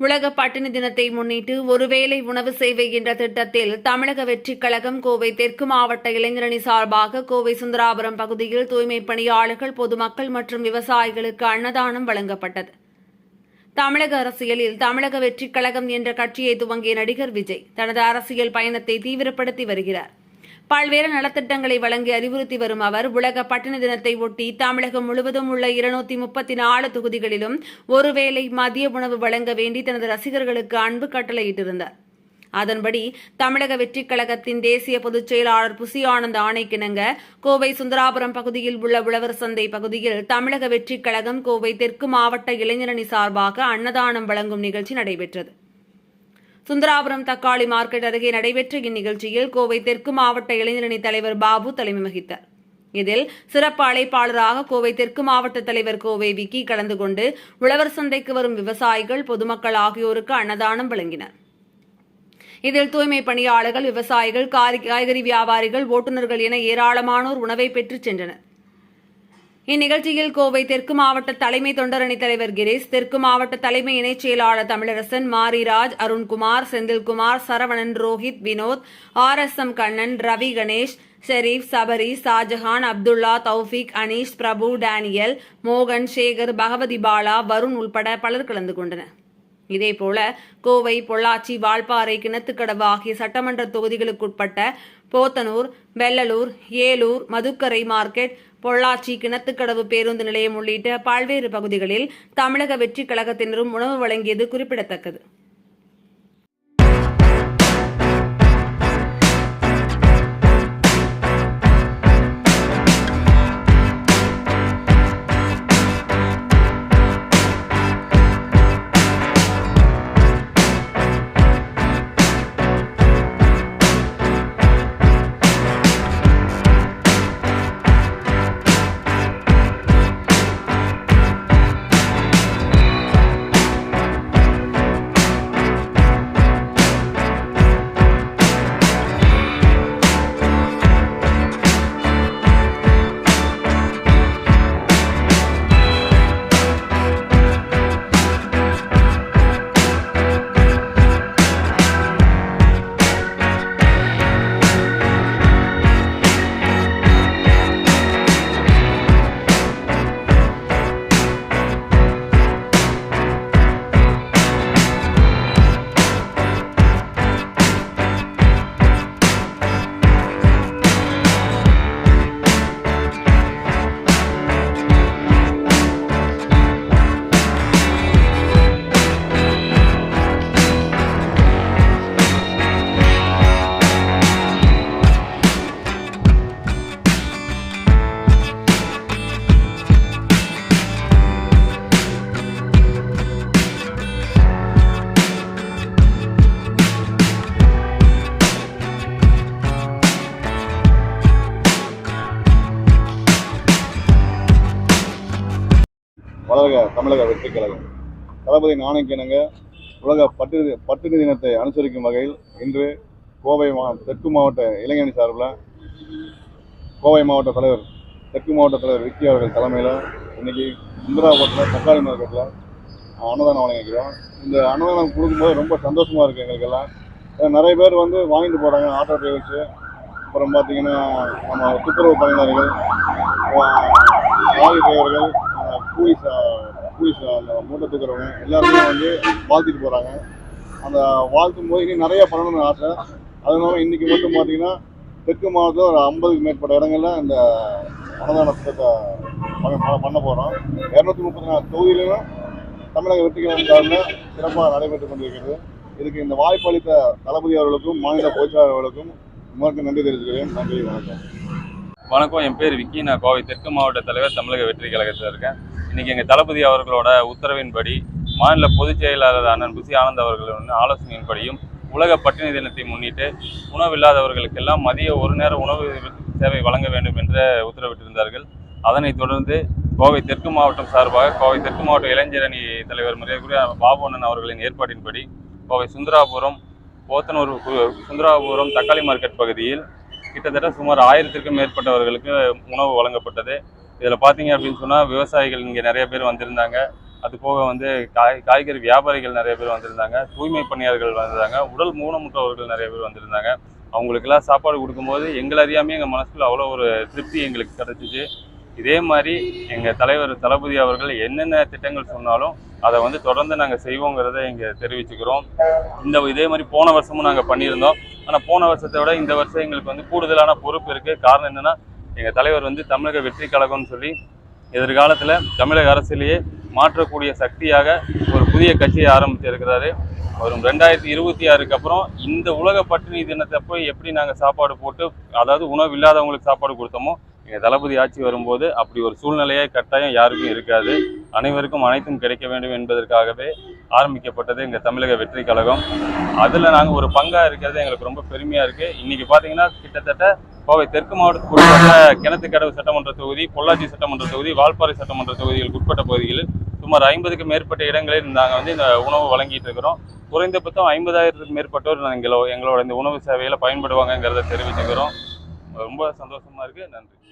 உலக பட்டினி தினத்தை முன்னிட்டு ஒருவேளை உணவு சேவை என்ற திட்டத்தில் தமிழக வெற்றிக் கழகம் கோவை தெற்கு மாவட்ட இளைஞரணி சார்பாக கோவை சுந்தராபுரம் பகுதியில் தூய்மை பணியாளர்கள் பொதுமக்கள் மற்றும் விவசாயிகளுக்கு அன்னதானம் வழங்கப்பட்டது. தமிழக அரசியலில் தமிழக வெற்றிக் கழகம் என்ற கட்சியை துவங்கிய நடிகர் விஜய் தனது அரசியல் பயணத்தை தீவிரப்படுத்தி வருகிறார். பல்வேறு நலத்திட்டங்களை வழங்கி அறிவுறுத்தி வரும் அவர் உலக பட்டினி தினத்தை ஒட்டி தமிழகம் முழுவதும் உள்ள இருநூத்தி முப்பத்தி நாலு தொகுதிகளிலும் ஒருவேளை மதிய உணவு வழங்க வேண்டி தனது ரசிகர்களுக்கு அன்பு கட்டளையிட்டிருந்தார். அதன்படி தமிழக வெற்றிக் கழகத்தின் தேசிய பொதுச் செயலாளர் புசி ஆனந்த் ஆணைக்கிணங்க கோவை சுந்தராபுரம் பகுதியில் உள்ள உழவர் சந்தை பகுதியில் தமிழக வெற்றிக் கழகம் கோவை தெற்கு மாவட்ட இளைஞரணி சார்பாக அன்னதானம் வழங்கும் நிகழ்ச்சி நடைபெற்றது. சுந்தராபுரம் தக்காளி மார்க்கெட் அருகே நடைபெற்ற இந்நிகழ்ச்சியில் கோவை தெற்கு மாவட்ட இளைஞரணி தலைவர் பாபு தலைமை வகித்தார். இதில் சிறப்பு அழைப்பாளராக கோவை தெற்கு மாவட்ட தலைவர் கோவை விக்கி கலந்து கொண்டு உழவர் சந்தைக்கு வரும் விவசாயிகள் பொதுமக்கள் ஆகியோருக்கு அன்னதானம் வழங்கினர். இதில் தூய்மை பணியாளர்கள் விவசாயிகள் காரி- காய்கறி வியாபாரிகள் ஓட்டுநர்கள் என ஏராளமானோர் உணவை பெற்றுச் சென்றனர். இந்நிகழ்ச்சியில் கோவை தெற்கு மாவட்ட தலைமை தொண்டரணி தலைவர் கிரீஷ் தெற்கு மாவட்ட தலைமை இணைச் செயலாளர் Tamilarasan Mariraj Arunkumar Senthilkumar Saravanan Rohit Vinod R S M Kannan Ravi Ganesh Sherif Sabari Shahjahan Abdullah Thoufiq Aneesh Prabhu Daniel மோகன் சேகர் பகவதி பாலா வருண் உள்பட பலர் கலந்து கொண்டனர். இதேபோல கோவை பொள்ளாச்சி வால்பாறை கிணத்துக்கடவு ஆகிய சட்டமன்ற தொகுதிகளுக்குட்பட்ட போத்தனூர் வெள்ளலூர் ஏலூர் மதுக்கரை மார்க்கெட் பொள்ளாச்சி கிணத்துக்கடவு பேருந்து நிலையம் உள்ளிட்ட பல்வேறு பகுதிகளில் தமிழக வெற்றிக் கழகத்தினரும் உணவு வழங்கியது குறிப்பிடத்தக்கது. தமிழக வெற்றி கழகம் தளபதி நாணயக்கிணங்க உலக பட்டு பட்டினி தினத்தை அனுசரிக்கும் வகையில் இன்று கோவை மா தெற்கு மாவட்ட இளைஞரணி சார்பில் கோவை மாவட்ட தலைவர் தெற்கு மாவட்ட தலைவர் விக்கி அவர்கள் தலைமையில் இன்னைக்கு இந்திராபுரத்தில் தக்காளி மார்க்கெட்டில் அன்னதானம் வழங்கிக்கிறோம் இந்த அன்னதானம் கொடுக்கும்போது ரொம்ப சந்தோஷமாக இருக்குது எங்களுக்கெல்லாம் நிறைய பேர் வந்து வாங்கிட்டு போகிறாங்க ஆட்டோ டிரைவர்ஸு அப்புறம் பார்த்தீங்கன்னா நம்ம துப்புரவு பணியாளர்கள் லாரி டிரைவர்கள் டூரிஸ்ட் கூலி uh, uh, அந்த மூட்டை தூக்குறவங்க எல்லாருமே வந்து வாழ்த்திட்டு போகிறாங்க அந்த வாழ்த்தும் போது இனி நிறைய பண்ணணும்னு ஆசை. அதனால இன்னைக்கு மட்டும் பார்த்தீங்கன்னா தெற்கு மாவட்டத்தில் ஒரு ஐம்பதுக்கு மேற்பட்ட இடங்கள்ல இந்த அன்னதானத்தை பண்ண பண்ண- பண்ண போகிறோம் இரநூத்தி முப்பத்தி நாலு தொகுதியிலும் தமிழக வெற்றிகள் சார்பில் சிறப்பாக நடைபெற்று கொண்டிருக்கிறது. இதுக்கு இந்த வாய்ப்பு அளித்த தளபதி அவர்களுக்கும் மாநில பொதுச்செயலாளர்களுக்கும் உங்களுக்கு நன்றி தெரிவிக்கிறேன் நன்றி வணக்கம். வணக்கம் என் பேர் விக்கி. நான் கோவை தெற்கு மாவட்ட தலைவர் தமிழக வெற்றி கழகத்தில் இருக்கேன். இன்னைக்கு எங்கள் தளபதி அவர்களோட உத்தரவின்படி மாநில பொதுச் செயலாளர் அண்ணன் புசி ஆனந்த் அவர்களின் ஆலோசனையின்படியும் உலக பட்டினி தினத்தை முன்னிட்டு உணவில்லாதவர்களுக்கெல்லாம் மதிய ஒரு நேர உணவு சேவை வழங்க வேண்டும் என்று உத்தரவிட்டிருந்தார்கள். அதனைத் தொடர்ந்து கோவை தெற்கு மாவட்டம் சார்பாக கோவை தெற்கு மாவட்ட இளைஞரணி தலைவர் மரியாதைக்குரிய பாபு அண்ணன் அவர்களின் ஏற்பாட்டின்படி கோவை சுந்தராபுரம் போத்தனூர் கு- சுந்தராபுரம் தக்காளி மார்க்கெட் பகுதியில் கிட்டத்தட்ட சுமார் ஆயிரத்திற்கும் மேற்பட்டவர்களுக்கு உணவு வழங்கப்பட்டது. இதில் பார்த்தீங்க அப்படின்னு சொன்னால் விவசாயிகள் இங்கே நிறைய பேர் வந்திருந்தாங்க. அது போக வந்து காய் காய்கறி வியாபாரிகள் நிறைய பேர் வந்திருந்தாங்க. தூய்மை பணியாளர்கள் வந்திருந்தாங்க. உடல் ஊனமுற்றவர்கள் நிறைய பேர் வந்திருந்தாங்க. அவங்களுக்கெல்லாம் சாப்பாடு கொடுக்கும்போது எங்களை அறியாமே எங்கள் மனசுக்குள்ள அவ்வளோ ஒரு திருப்தி எங்களுக்கு கிடைச்சிச்சு. இதே மாதிரி எங்கள் தலைவர் தளபதி அவர்கள் என்னென்ன திட்டங்கள் சொன்னாலும் அதை வந்து தொடர்ந்து நாங்கள் செய்வோங்கிறத இங்கே தெரிவிச்சுக்கிறோம். இந்த இதே மாதிரி போன வருஷமும் நாங்கள் பண்ணியிருந்தோம். ஆனால் போன வருஷத்தை விட இந்த வருஷம் எங்களுக்கு வந்து கூடுதலான பொறுப்பு இருக்குது காரணம் என்னென்னா எங்கள் தலைவர் வந்து தமிழக வெற்றி கழகம்னு சொல்லி எதிர்காலத்தில் தமிழக அரசிலேயே மாற்றக்கூடிய சக்தியாக ஒரு புதிய கட்சியை ஆரம்பிச்சிருக்கிறாரு வரும் ரெண்டாயிரத்தி இருபத்தி ஆறுக்கு அப்புறம் இந்த உலக பட்டினி தினத்தை போய் எப்படி நாங்கள் சாப்பாடு போட்டு அதாவது உணவு இல்லாதவங்களுக்கு சாப்பாடு கொடுத்தோமோ எங்கள் தளபதி ஆட்சி வரும்போது அப்படி ஒரு சூழ்நிலையே கட்டாயம் யாருக்கும் இருக்காது. அனைவருக்கும் அனைத்தும் கிடைக்க வேண்டும் என்பதற்காகவே ஆரம்பிக்கப்பட்டது எங்கள் தமிழக வெற்றி கழகம். அதில் நாங்கள் ஒரு பங்காக இருக்கிறது எங்களுக்கு ரொம்ப பெருமையாக இருக்குது இன்றைக்கி பார்த்தீங்கன்னா கிட்டத்தட்ட கோவை தெற்கு மாவட்டத்துக்கு உட்பட்ட கிணத்துக்கடவு சட்டமன்ற தொகுதி பொள்ளாச்சி சட்டமன்ற தொகுதி வால்பாறை சட்டமன்ற தொகுதிகளுக்கு உட்பட்ட பகுதிகளில் சுமார் ஐம்பதுக்கு மேற்பட்ட இடங்களில் நாங்கள் வந்து இந்த உணவு வழங்கிட்டு இருக்கிறோம். குறைந்தபட்சம் ஐம்பதாயிரத்துக்கு மேற்பட்டோர் எங்களோ எங்களோட இந்த உணவு சேவையில் பயன்படுவாங்கங்கிறத தெரிவிச்சுக்கிறோம். ரொம்ப சந்தோஷமாக இருக்குது நன்றி.